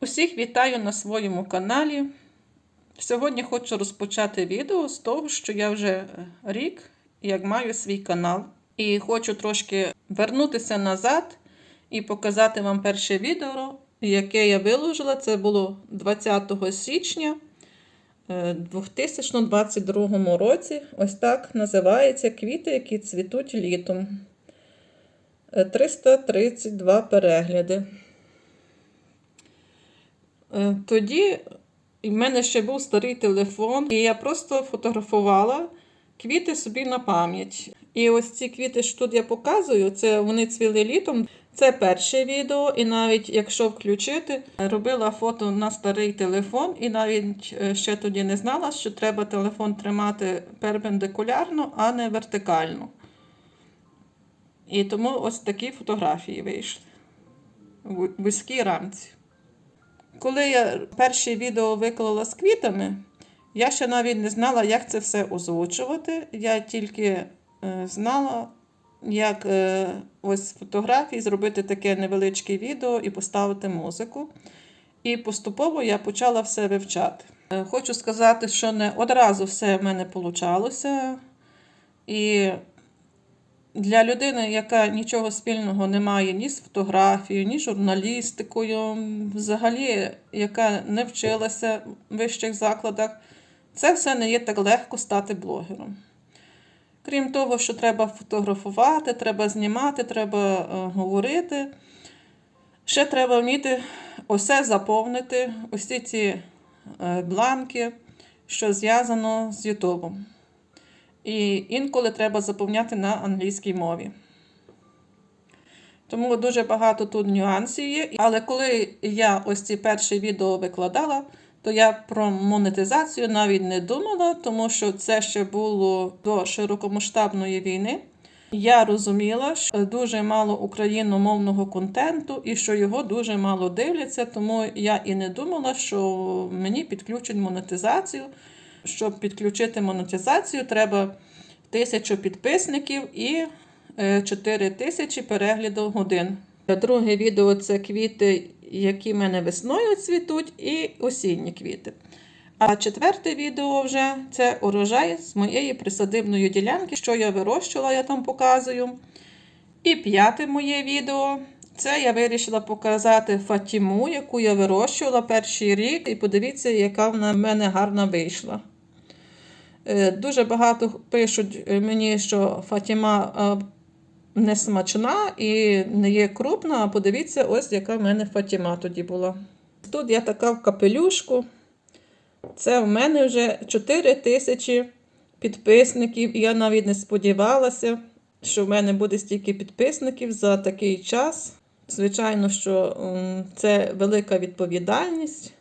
Усіх вітаю на своєму каналі. Сьогодні хочу розпочати відео з того, що я вже рік як маю свій канал. І хочу трошки вернутися назад і показати вам перше відео, яке я виложила. Це було 20 січня е, 2022 році. Ось так називається квіти, які цвітуть літом. Е, 332 перегляди. Е, Тоді в мене ще був старий телефон, і я просто фотографувала квіти собі на пам'ять. І ось ці квіти, що тут я показую, це вони цвіли літом. Це перше відео, і навіть якщо включити, робила фото на старий телефон, і навіть е, ще тоді не знала, що треба телефон тримати перпендикулярно, а не вертикально. І тому ось такі фотографії вийшли в вузькій рамці. Коли я перше відео виклала з квітами, я ще навіть не знала, як це все озвучувати. Я тільки е, знала, як е, ось з фотографій зробити таке невеличке відео і поставити музику. І поступово я почала все вивчати. Е, Хочу сказати, що не одразу все в мене вийшло. І для людини, яка нічого спільного не має ні з фотографією, ні журналістикою, взагалі, яка не вчилася в вищих закладах, це все не є так легко стати блогером. Крім того, що треба фотографувати, треба знімати, треба е, говорити. Ще треба вміти усе заповнити, усі ці е, бланки, що зв'язано з Ютубом. І інколи треба заповняти на англійській мові. Тому дуже багато тут нюансів є. Але коли я ось ці перші відео викладала, то я про монетизацію навіть не думала, тому що це ще було до широкомасштабної війни. Я розуміла, що дуже мало україномовного контенту і що його дуже мало дивляться, тому я і не думала, що мені підключать монетизацію. Щоб підключити монетизацію, треба тисячу підписників і 4 тисячі переглядів годин. Друге відео це квіти, які в мене весною цвітуть, і осінні квіти. А четверте відео вже це урожай з моєї присадибної ділянки, що я вирощувала, я там показую. І п'яте моє відео це я вирішила показати Фатіму, яку я вирощувала перший рік. І подивіться, яка вона в мене гарна вийшла. Е, Дуже багато пишуть мені, що Фатіма е, не смачна і не є крупна. А подивіться, ось яка в мене Фатіма тоді була. Тут я така в капелюшку. Це в мене вже 4 тисячі підписників. І я навіть не сподівалася, що в мене буде стільки підписників за такий час. Звичайно, що це велика відповідальність,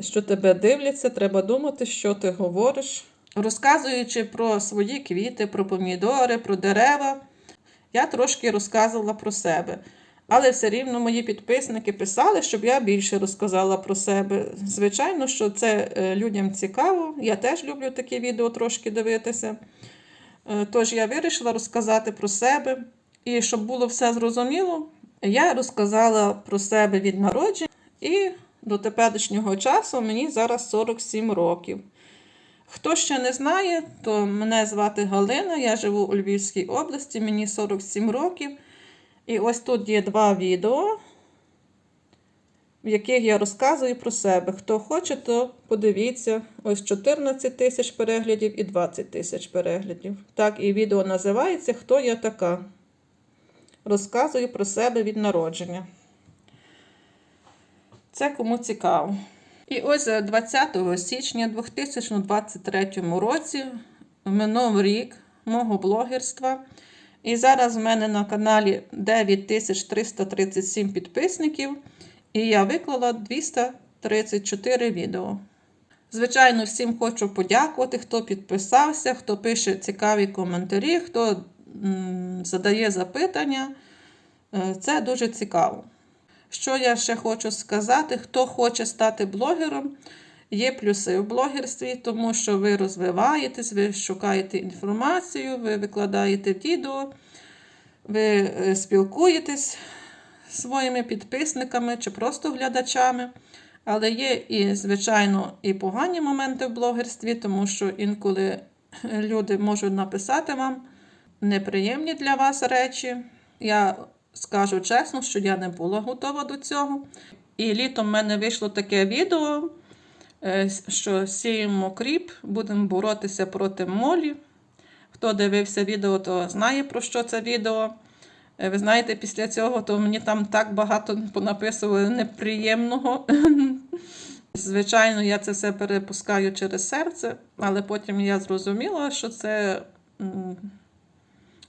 що тебе дивляться, треба думати, що ти говориш. Розказуючи про свої квіти, про помідори, про дерева, я трошки розказувала про себе. Але все рівно мої підписники писали, щоб я більше розказала про себе. Звичайно, що це е, людям цікаво. Я теж люблю такі відео трошки дивитися. Е, Тож я вирішила розказати про себе. І щоб було все зрозуміло, я розказала про себе від народження і до теперішнього часу мені зараз 47 років. Хто ще не знає, то мене звати Галина, я живу у Львівській області, мені 47 років. І ось тут є два відео, в яких я розказую про себе. Хто хоче, то подивіться. Ось 14 тисяч переглядів і 20 тисяч переглядів. Так, і відео називається Хто я така? Розказую про себе від народження. Це кому цікаво. І ось 20 січня 2023 році минув рік мого блогерства. І зараз в мене на каналі 9337 підписників, і я виклала 234 відео. Звичайно, всім хочу подякувати, хто підписався, хто пише цікаві коментарі, хто задає запитання. Е, Це дуже цікаво. Що я ще хочу сказати, хто хоче стати блогером, є плюси в блогерстві, тому що ви розвиваєтесь, ви шукаєте інформацію, ви викладаєте відео, ви е, спілкуєтесь своїми підписниками чи просто глядачами. Але є і, звичайно, і погані моменти в блогерстві, тому що інколи люди можуть написати вам неприємні для вас речі. Я скажу чесно, що я не була готова до цього. І літом в мене вийшло таке відео, е, що сіємо кріп, будемо боротися проти молі. Хто дивився відео, то знає про що це відео. Е, Ви знаєте, після цього то мені там так багато понаписували неприємного. Звичайно, я це все перепускаю через серце, але потім я зрозуміла, що це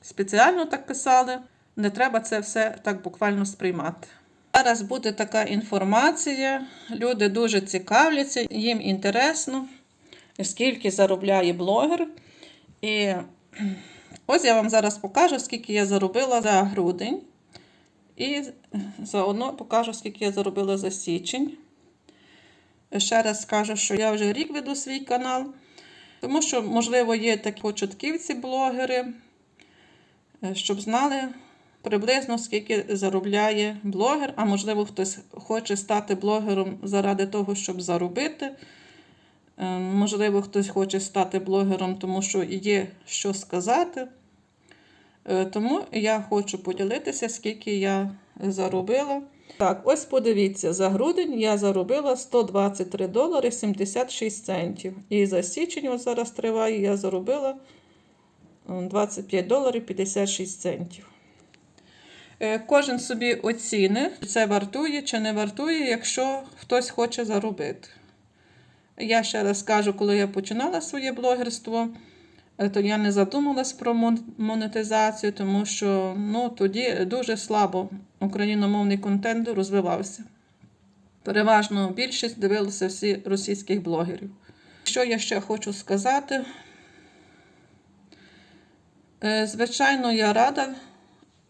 спеціально так писали. Не треба це все так буквально сприймати. Зараз буде така інформація. Люди дуже цікавляться, їм інтересно, скільки заробляє блогер. І ось я вам зараз покажу, скільки я заробила за грудень. І заодно покажу, скільки я заробила за січень. Ще раз скажу, що я вже рік веду свій канал, тому що, можливо, є такі початківці блогери, е, щоб знали приблизно скільки заробляє блогер, а можливо, хтось хоче стати блогером заради того, щоб заробити. Е, Можливо, хтось хоче стати блогером, тому що є що сказати. Е, Тому я хочу поділитися, скільки я заробила. Так, ось подивіться, за грудень я заробила 123 долари 76 центів. І за січень, ось зараз триває, я заробила 25 доларів 56 центів. Е, Кожен собі оціни, це вартує чи не вартує, якщо хтось хоче заробити. Я ще раз кажу, коли я починала своє блогерство, е, то я не задумалась про монетизацію, тому що ну, тоді дуже слабо україномовний контент розвивався. Переважно більшість дивилися всі російських блогерів. Що я ще хочу сказати? Е, Звичайно, я рада,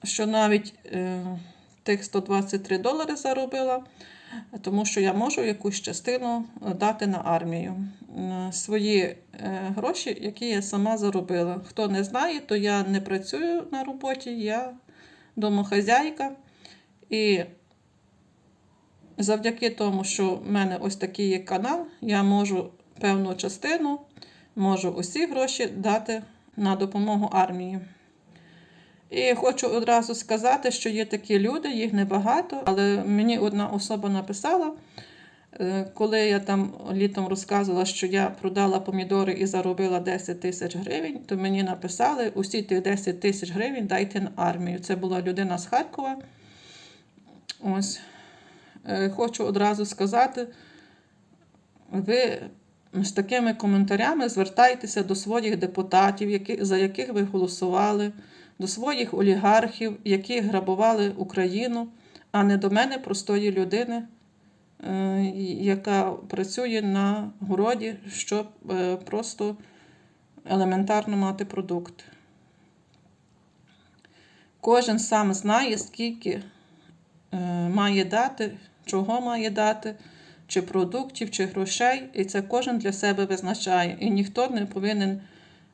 що навіть е, тих 123 долари заробила, тому що я можу якусь частину дати на армію. Свої е, гроші, які я сама заробила. Хто не знає, то я не працюю на роботі, я домохазяйка. І завдяки тому, що в мене ось такий є канал, я можу певну частину, можу усі гроші дати на допомогу армії. І хочу одразу сказати, що є такі люди, їх небагато, але мені одна особа написала, е, коли я там літом розказувала, що я продала помідори і заробила 10 тисяч гривень, то мені написали, усі ті 10 тисяч гривень дайте на армію. Це була людина з Харкова. Ось. Е, Хочу одразу сказати, ви з такими коментарями звертайтеся до своїх депутатів, які, за яких ви голосували, до своїх олігархів, які грабували Україну, а не до мене, простої людини, е, яка працює на городі, щоб е, просто елементарно мати продукт. Кожен сам знає, скільки е, має дати, чого має дати, чи продуктів, чи грошей, і це кожен для себе визначає. І ніхто не повинен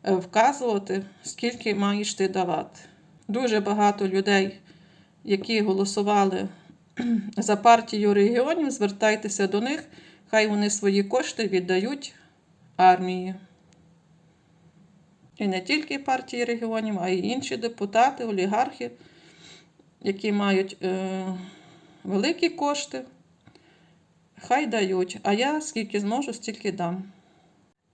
е, вказувати, скільки маєш ти давати. Дуже багато людей, які голосували за партію регіонів, звертайтеся до них, хай вони свої кошти віддають армії. І не тільки партії регіонів, а й інші депутати, олігархи, які мають е, великі кошти, хай дають. А я скільки зможу, стільки дам.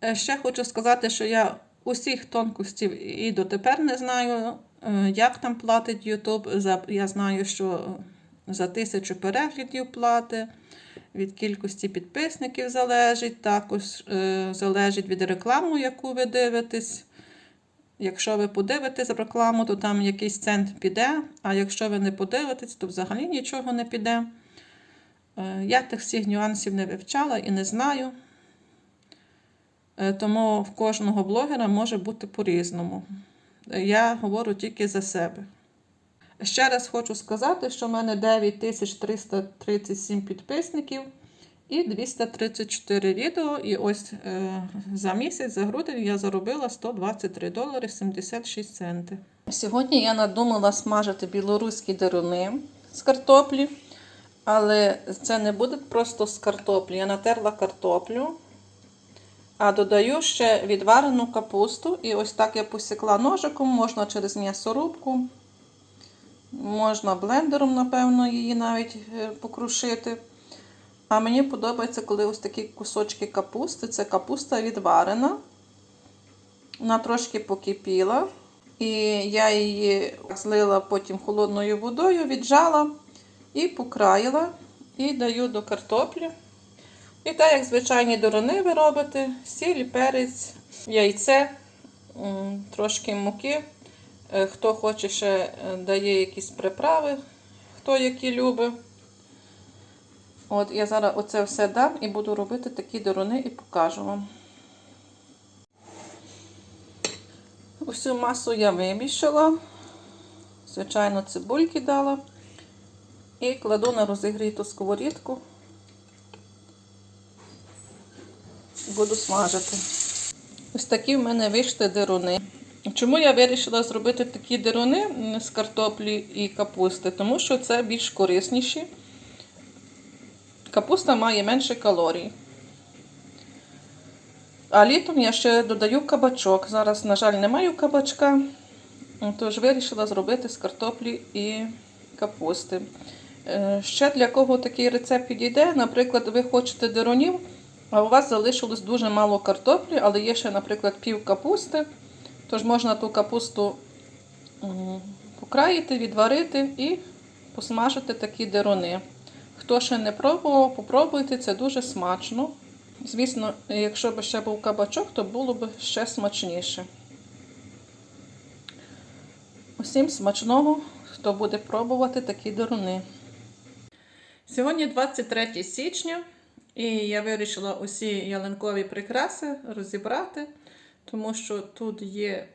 Е, Ще хочу сказати, що я усіх тонкостів і дотепер не знаю, е, як там платить YouTube. Я знаю, що за тисячу переглядів платить, від кількості підписників залежить, також е, залежить від реклами, яку ви дивитесь. Якщо ви подивитесь рекламу, то там якийсь цент піде, а якщо ви не подивитесь, то взагалі нічого не піде. Е, Я тих всіх нюансів не вивчала і не знаю. Е, Тому в кожного блогера може бути по-різному. Е, Я говорю тільки за себе. Ще раз хочу сказати, що в мене 9337 підписників і 234 відео. І ось е, за місяць, за грудень я заробила 123 долари 76 центи. Сьогодні я надумала смажити білоруські деруни. з картоплі. Але це не буде просто з картоплі. Я натерла картоплю, а додаю ще відварену капусту. І ось так я посікла ножиком, можна через м'ясорубку, можна блендером, напевно, її навіть е, покрушити. А мені подобається, коли ось такі кусочки капусти. Це капуста відварена. Вона трошки покипіла. І я її злила потім холодною водою, віджала і покраїла. І даю до картоплі. І так, як звичайні дорони ви робите, сіль, перець, яйце, трошки муки. Е, Хто хоче, ще е, дає якісь приправи, хто які любить. От я зараз оце все дам і буду робити такі дорони і покажу вам. Усю масу я вимішала. Звичайно, цибульки дала. І кладу на розігріту сковорідку. Буду смажити. Ось такі в мене вийшли деруни. Чому я вирішила зробити такі деруни з картоплі і капусти? Тому що це більш корисніші. Капуста має менше калорій. А літом я ще додаю кабачок. Зараз, на жаль, не маю кабачка, тож вирішила зробити з картоплі і капусти. Е, Ще для кого такий рецепт підійде, наприклад, ви хочете деронів, а у вас залишилось дуже мало картоплі, але є ще, наприклад, пів капусти. Тож можна ту капусту покраїти, відварити і посмажити такі дерони. Хто ще не пробував, попробуйте, це дуже смачно. Звісно, якщо б ще був кабачок, то було б ще смачніше. Усім смачного, хто буде пробувати такі деруни. Сьогодні 23 січня, і я вирішила усі ялинкові прикраси розібрати, тому що тут є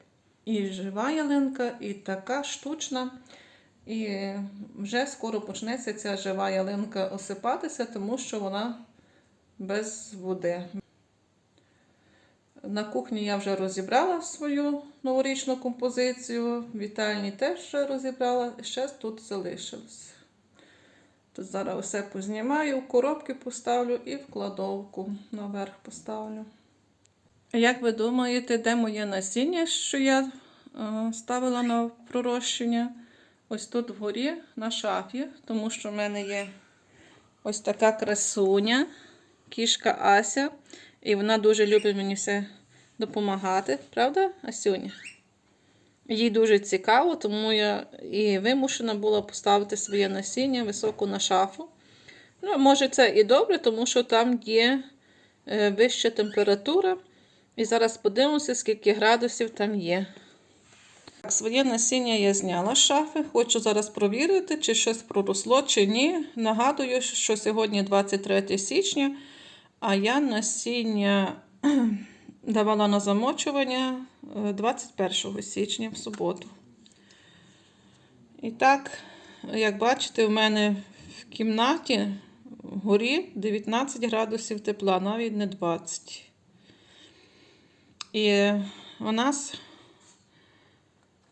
і жива ялинка, і така штучна. І вже скоро почнеться ця жива ялинка осипатися, тому що вона без води. На кухні я вже розібрала свою новорічну композицію. Вітальні теж розібрала, ще тут залишилось. Тут зараз все познімаю, в коробки поставлю і в кладовку наверх поставлю. Як ви думаєте, де моє насіння, що я е, ставила на пророщення? Ось тут вгорі на шафі, тому що в мене є ось така красуня, кішка Ася, і вона дуже любить мені все допомагати, правда, Асюня? Їй дуже цікаво, тому я і вимушена була поставити своє насіння високо на шафу. Ну, може, це і добре, тому що там є е, вища температура. І зараз подивимося, скільки градусів там є. Так, своє насіння я зняла з шафи. Хочу зараз провірити, чи щось проросло, чи ні. Нагадую, що сьогодні 23 січня, а я насіння давала на замочування е, 21 січня в суботу. І так, як бачите, в мене в кімнаті вгорі 19 градусів тепла, навіть не 20. І у нас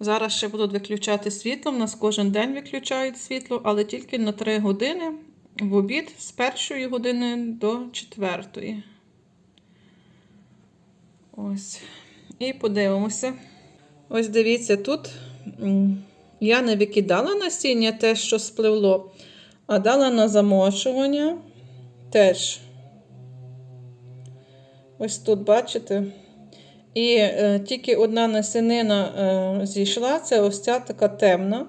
зараз ще будуть виключати світло. У нас кожен день виключають світло, але тільки на 3 години в обід з першої години до четвертої. Ось. І подивимося. Ось дивіться, тут я не викидала насіння те, що спливло, а дала на замочування теж. Ось тут, бачите? І е, тільки одна насінина е, зійшла, це ось ця така темна,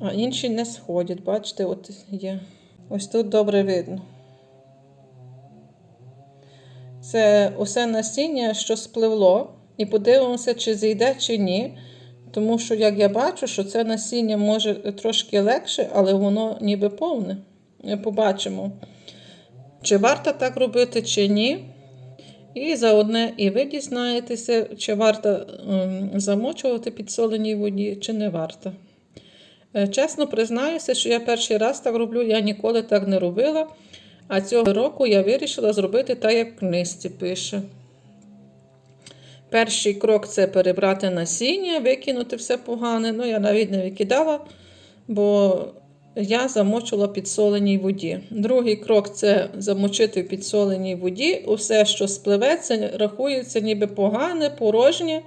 а інші не сходять. Бачите, от є. Ось тут добре видно. Це усе насіння, що спливло, і подивимося, чи зійде, чи ні. Тому що, як я бачу, що це насіння може трошки легше, але воно ніби повне. Побачимо, чи варто так робити, чи ні. І заодне і ви дізнаєтеся, чи варто ем, замочувати підсоленій воді, чи не варто. Е, Чесно признаюся, що я перший раз так роблю, я ніколи так не робила. А цього року я вирішила зробити так, як в книжці пише. Перший крок це перебрати насіння, викинути все погане. Ну, я навіть не викидала, бо я замочила підсоленій воді. Другий крок це замочити в підсоленій воді. Усе, що спливеться, рахується ніби погане, порожнє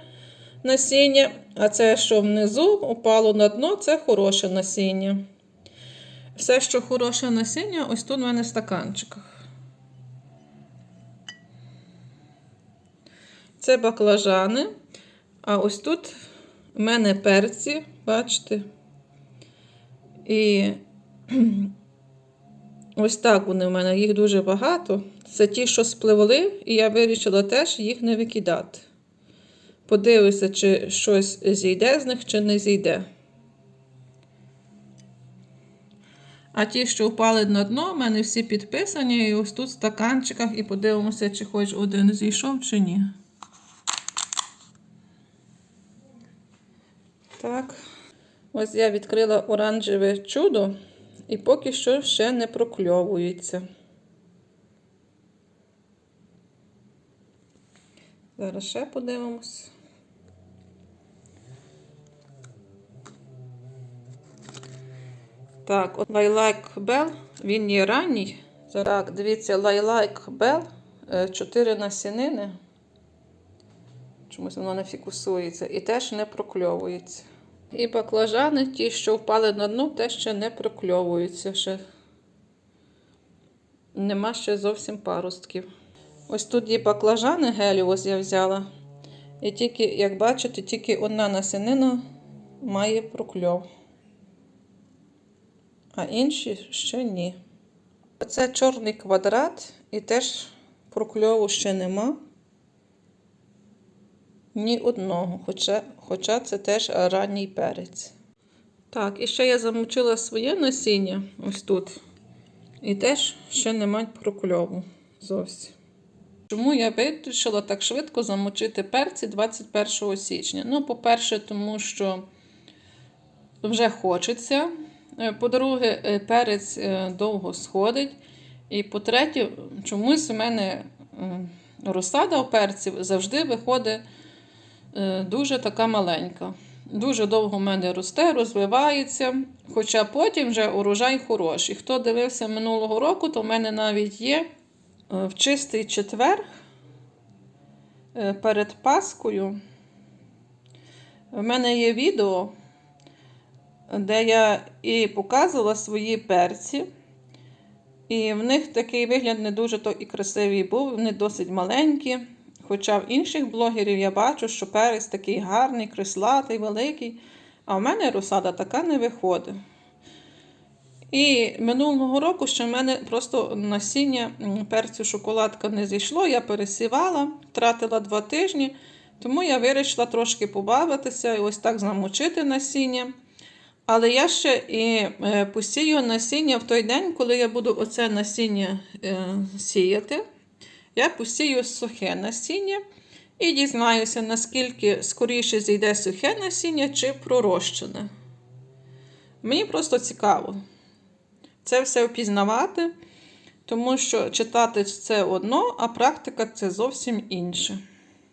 насіння. А це, що внизу упало на дно, це хороше насіння. Все, що хороше насіння, ось тут у мене в стаканчиках. Це баклажани. А ось тут в мене перці, бачите. І ось так вони в мене, їх дуже багато. Це ті, що спливли, і я вирішила теж їх не викидати. Подивлюся, чи щось зійде з них, чи не зійде. А ті, що впали на дно, в мене всі підписані, і ось тут в стаканчиках, і подивимося, чи хоч один зійшов, чи ні. Так. Ось я відкрила оранжеве чудо і поки що ще не прокльовується. Зараз ще подивимось. Так, от Лайлайк Бел, він є ранній. Так, дивіться, Лайлайк Бел, 4 насінини. Чомусь воно не фікусується і теж не прокльовується. І баклажани, ті, що впали на дно, теж ще не прокльовуються. Ще. Нема ще зовсім паростків. Ось тут є баклажани геліос я взяла. І тільки, як бачите, тільки одна насінина має прокльов. А інші ще ні. Це чорний квадрат, і теж прокльову ще нема. Ні одного, хоча, хоча це теж ранній перець. Так, і ще я замочила своє насіння ось тут. І теж ще немає прокльову зовсім. Чому я вирішила так швидко замочити перці 21 січня? Ну, по-перше, тому що вже хочеться. Е, По-друге, е, перець е, довго сходить. І по-третє, чомусь у мене розсада у перців завжди виходить е, дуже така маленька. Дуже довго в мене росте, розвивається. Хоча потім вже урожай хороший. Хто дивився минулого року, то в мене навіть є е, в чистий четвер е, перед Паскою. В мене є відео, де я і показувала свої перці. І в них такий вигляд не дуже то і красивий був, вони досить маленькі. Хоча в інших блогерів я бачу, що перець такий гарний, крислатий, великий. А в мене розсада така не виходить. І минулого року ще в мене просто насіння перцю шоколадка не зійшло. Я пересівала, втратила два тижні, тому я вирішила трошки побавитися і ось так замочити насіння. Але я ще і е, посію насіння в той день, коли я буду оце насіння е, сіяти. Я посію сухе насіння і дізнаюся, наскільки скоріше зійде сухе насіння чи пророщене. Мені просто цікаво це все впізнавати, тому що читати це одно, а практика це зовсім інше.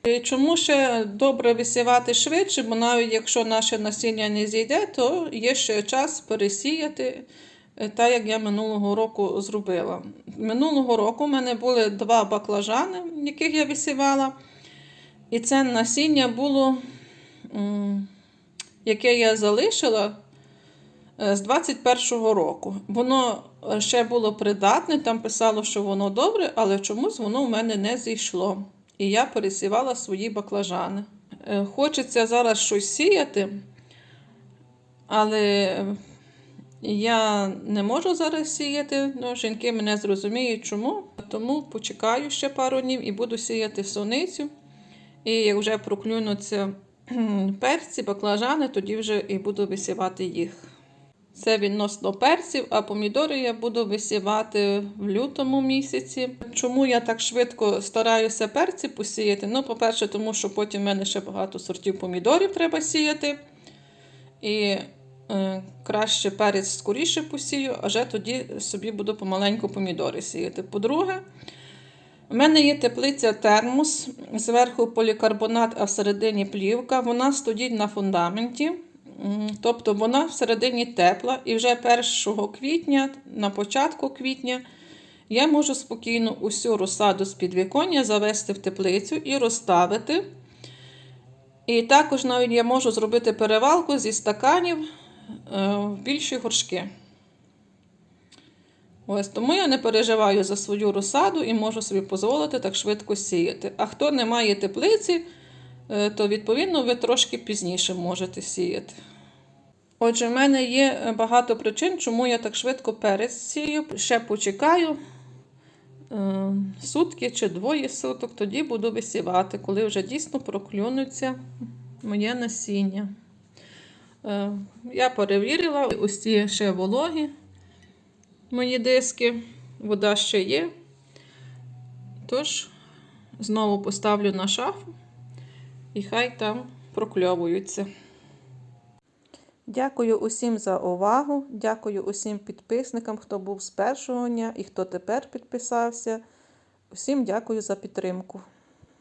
І Чому ще добре висівати швидше, бо навіть якщо наше насіння не зійде, то є ще час пересіяти, е, так як я минулого року зробила. Минулого року в мене були два баклажани, яких я висівала. І це насіння було, яке я залишила е, з 21-го року. Воно е, ще було придатне, там писало, що воно добре, але чомусь воно в мене не зійшло. І я пересівала свої баклажани. Е, Хочеться зараз щось сіяти, але я не можу зараз сіяти. Ну, жінки мене зрозуміють, чому. Тому почекаю ще пару днів і буду сіяти соницю. І як вже проклюнуться перці, баклажани, тоді вже і буду висівати їх. Це відносно перців, а помідори я буду висівати в лютому місяці. Чому я так швидко стараюся перці посіяти? Ну, по-перше, тому що потім в мене ще багато сортів помідорів треба сіяти. І е, краще перець скоріше посію, а вже тоді собі буду помаленьку помідори сіяти. По-друге, у мене є теплиця термос, зверху полікарбонат, а всередині плівка. Вона стоїть на фундаменті. Тобто вона всередині тепла, і вже 1 квітня, на початку квітня, я можу спокійно усю розсаду з підвіконня завести в теплицю і розставити. І також навіть я можу зробити перевалку зі стаканів е, в більші горшки. Ось тому я не переживаю за свою розсаду і можу собі дозволити так швидко сіяти. А хто не має теплиці, е, то відповідно ви трошки пізніше можете сіяти. Отже, в мене є е, багато причин, чому я так швидко пересію. Ще почекаю е, сутки чи двоє суток, тоді буду висівати, коли вже дійсно проклюнуться моє насіння. Е, я перевірила, ось ці ще вологі мої диски, вода ще є. Тож, знову поставлю на шафу і хай там прокльовуються. Дякую усім за увагу. Дякую усім підписникам, хто був з першого дня і хто тепер підписався. Усім дякую за підтримку.